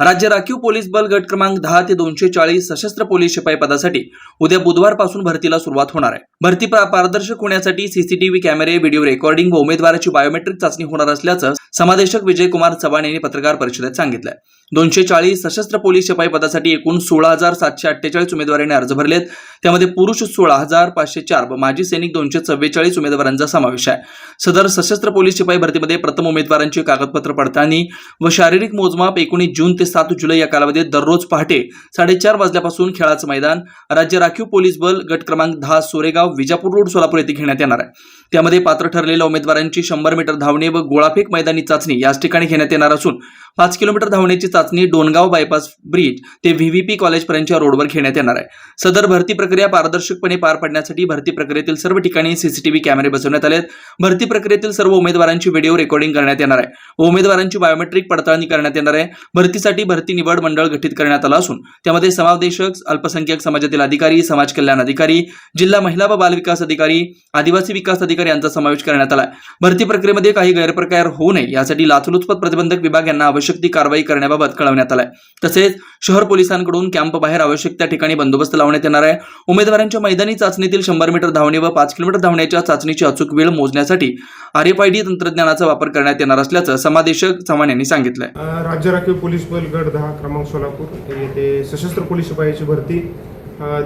राज्य राखीव पोलीस बल गट क्रमांक दहा ते दोनशे चाळीस सशस्त्र पोलीस शिपाई पदासाठी उद्या बुधवारपासून भरतीला सुरुवात होणार आहे. भरती पारदर्शक होण्यासाठी सीसीटीव्ही कॅमेरे व्हिडिओ रेकॉर्डिंग व उमेदवाराची बायोमेट्रिक चाचणी होणार असल्याचं समादेशक विजयकुमार चव्हाण यांनी पत्रकार परिषदेत सांगितलं दोनशे चाळीस सशस्त्र पोलीस शिपाई पदासाठी एकूण सोळा हजार सातशे अठ्ठेचाळीस उमेदवारांनी अर्ज भरलेत. त्यामध्ये पुरुष सोळा हजार पाचशे चार व माजी सैनिक दोनशे चव्वेचाळीस उमेदवारांचा समावेश आहे. सदर सशस्त्र पोलीस शिपाई भरतीमध्ये प्रथम उमेदवारांची कागदपत्र पडताळणी व शारीरिक मोजमाप एकोणीस जून ते सात जुलै या कालावधीत दररोज पहाटे साडेचार वाजल्यापासून खेळाचं मैदान राज्य राखीव पोलीस बल गट क्रमांक दहा सोरेगाव विजापूर रोड सोलापूर येथे घेण्यात येणार आहे. त्यामध्ये पात्र ठरलेल्या उमेदवारांची शंभर मीटर धावणे व गोळाफेक मैदानी चाचणी याच ठिकाणी घेण्यात येणार असून पाच किलोमीटर धावण्याची चाचणी डोनगाव बायपास ब्रिज ते व्हीव्हीपी कॉलेजपर्यंतच्या रोडवर घेण्यात येणार आहे. सदर भरती प्रक्रिया पारदर्शकपणे पार पाडण्यासाठी भरती प्रक्रियेतील सर्व ठिकाणी सीसीटीव्ही कॅमेरे बसवण्यात आले आहेत भरती प्रक्रियेतील सर्व उमेदवारांची व्हिडिओ रेकॉर्डिंग करण्यात येणार आहे. व उमेदवारांची बायोमेट्रिक पडताळणी करण्यात येणार आहे. भरतीसाठी भरती निवड मंडळ गठीत करण्यात आलं असून त्यामध्ये समादेशक अल्पसंख्याक समाजातील अधिकारी समाज कल्याण अधिकारी जिल्हा महिला व बाल विकास अधिकारी आदिवासी विकास अधिकारी यांचा समावेश करण्यात आला भरती प्रक्रियेमध्ये काही गैरप्रकार होऊ नये यासाठी लाचलुचपत प्रतिबंधक विभाग यांना आवश्यक ती कारवाई करण्याबाबत कळवण्यात आलाय. तसेच शहर पोलिसांकडून कॅम्प बाहेर आवश्यक त्या ठिकाणी बंदोबस्त लावण्यात येणार आहे. उमेदवारांच्या मैदानी चाचणीतील शंभर मीटर धावणे व पाच किलोमीटर धावण्याच्या चाचणीची अचूक वेळ मोजण्यासाठी आरएफआयडी तंत्रज्ञानाचा वापर करण्यात येणार असल्याचं समादेशक चव्हाण यांनी सांगितलंय. राज्य राखीव पोलीस बल गट दहा क्रमांक सोलापूर. येथे सशस्त्र पोलीस शिपायाची भरती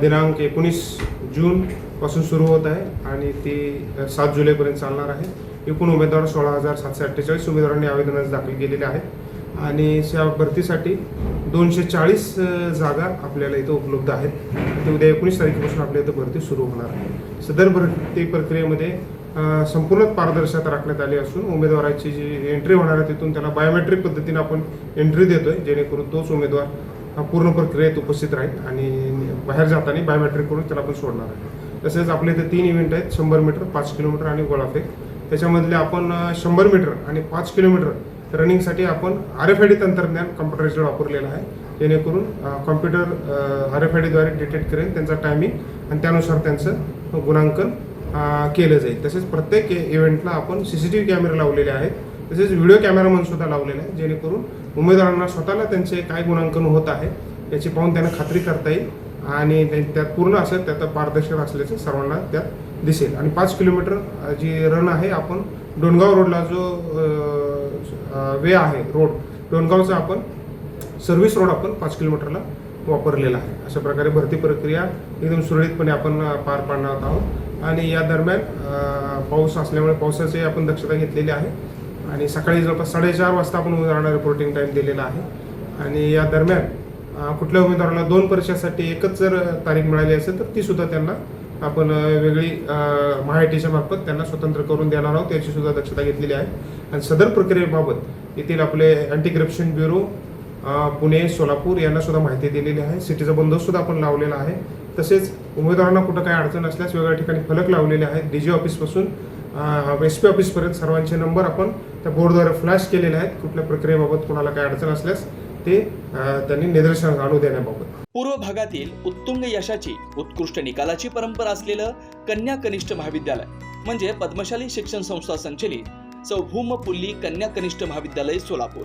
दिनांक एकोणीस जूनपासून सुरू होत आहे आणि ती सात जुलैपर्यंत चालणार आहे. एकूण उमेदवार सोळा हजार सातशे अठ्ठेचाळीस उमेदवारांनी आवेदन दाखल केलेले आहेत आणि त्या भरतीसाठी दोनशे चाळीस जागा आपल्याला इथं उपलब्ध आहेत. ते उद्या एकोणीस तारखेपासून आपल्या इथं भरती सुरू होणार आहे. सदर भरती प्रक्रियेमध्ये संपूर्ण पारदर्शकता राखण्यात आली असून उमेदवाराची जी एंट्री होणार आहे तिथून त्याला बायोमेट्रिक पद्धतीने आपण एंट्री देतोय जेणेकरून तोच उमेदवार पूर्ण प्रक्रियेत उपस्थित राहील आणि बाहेर जाताना बायोमेट्रिक करून त्याला आपण सोडणार आहे. तसेच आपल्या इथे तीन इव्हेंट आहेत शंभर मीटर पाच किलोमीटर आणि गोळाफेक त्याच्यामधले आपण शंभर मीटर आणि पाच किलोमीटर रनिंगसाठी आपण आर एफ आय डी तंत्रज्ञान कम्प्युटरायझर वापरलेलं आहे. जेणेकरून कॉम्प्युटर आर एफ आय डीद्वारे डिटेक्ट करेल त्यांचा टायमिंग आणि त्यानुसार त्यांचं गुणांकन केलं जाईल. तसेच प्रत्येक इव्हेंटला आपण सी सी टी व्ही कॅमेरे लावलेले आहेत. तसेच व्हिडिओ कॅमेरामन सुद्धा लावलेले आहे जेणेकरून उमेदवारांना स्वतःला त्यांचे काय गुणांकन होत आहे याची पाहून त्यांना खात्री करता येईल आणि त्या- त्यात पूर्ण असं त्यात पारदर्शक असल्याचं सर्वांना त्यात दिसेल. आणि पाच किलोमीटर जी रन आहे आपण डोणगाव रोडला जो वे आहे रोड डोणगावचा आपण सर्व्हिस रोड आपण पाच किलोमीटरला वापरलेला आहे. अशा प्रकारे भरती प्रक्रिया एकदम सुरळीतपणे आपण पार पाडणार आहोत. आणि या दरम्यान पाऊस असल्यामुळे पावसाची आपण दक्षता घेतलेली आहे. आणि सकाळी जवळपास साडेचार वाजता आपण उमेदवारांना रिपोर्टिंग टाईम दिलेला आहे. आणि या दरम्यान कुठल्या उमेदवाराला दोन परीक्षासाठी एकच जर तारीख मिळाली असेल तर ती सुद्धा त्यांना आपण वेगळी महाआयटीच्या मार्फत त्यांना स्वतंत्र करून देणार आहोत. याची सुद्धा दक्षता घेतलेली आहे. आणि सदर प्रक्रियेबाबत येथील आपले anti corruption bureau Pune Solapur यांना सुद्धा माहिती दिलेली आहे. सिटीचा बंदोबस्त सुद्धा आपण लावलेला आहे. तसेच उमेदवारांना कुठं काही अडचण असल्यास वेगळ्या ठिकाणी फलक लावलेले आहेत. डी जी ऑफिसपासून एस पी ऑफिसपर्यंत सर्वांचे नंबर आपण त्या बोर्डद्वारे फ्लॅश केलेले आहेत. कुठल्या प्रक्रियेबाबत कोणाला काही अडचण असल्यास ते त्यांनी निदर्शनास आणू देण्याबाबत. पूर्व भागातील उत्तुंग यशाची उत्कृष्ट निकालाची परंपरा असलेलं कन्या कनिष्ठ महाविद्यालय म्हणजे पद्मशाली शिक्षण संस्था संचलित सौभूम पुल्ली कन्या कनिष्ठ महाविद्यालय सोलापूर.